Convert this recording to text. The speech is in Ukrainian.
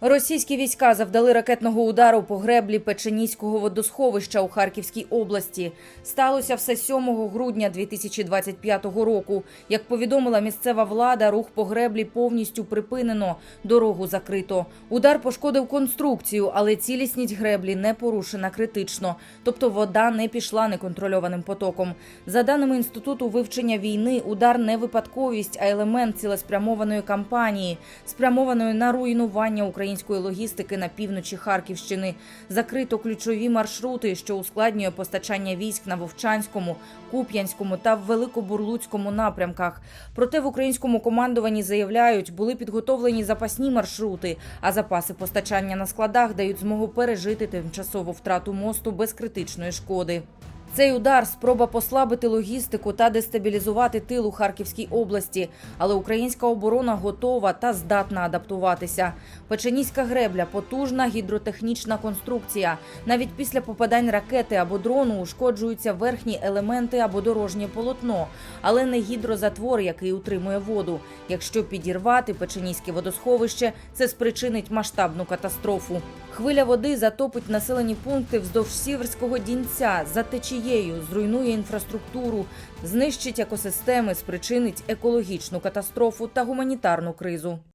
Російські війська завдали ракетного удару по греблі Печеніського водосховища у Харківській області. Сталося все 7 грудня 2025 року. Як повідомила місцева влада, рух по греблі повністю припинено, дорогу закрито. Удар пошкодив конструкцію, але цілісність греблі не порушена критично, тобто вода не пішла неконтрольованим потоком. За даними інституту вивчення війни, удар не випадковість, а елемент цілеспрямованої кампанії, спрямованої на руйнування української логістики на півночі Харківщини. Закрито ключові маршрути, що ускладнює постачання військ на Вовчанському, Куп'янському та Великобурлуцькому напрямках. Проте в українському командуванні заявляють, були підготовлені запасні маршрути, а запаси постачання на складах дають змогу пережити тимчасову втрату мосту без критичної шкоди. Цей удар спроба послабити логістику та дестабілізувати тил у Харківській області, але українська оборона готова та здатна адаптуватися. Печеніська гребля потужна гідротехнічна конструкція. Навіть після попадань ракети або дрону ушкоджуються верхні елементи або дорожнє полотно, але не гідрозатвор, який утримує воду. Якщо підірвати печеніське водосховище, це спричинить масштабну катастрофу. Хвиля води затопить населені пункти вздовж сіверського дінця за течією, зруйнує інфраструктуру, знищить екосистеми, спричинить екологічну катастрофу та гуманітарну кризу.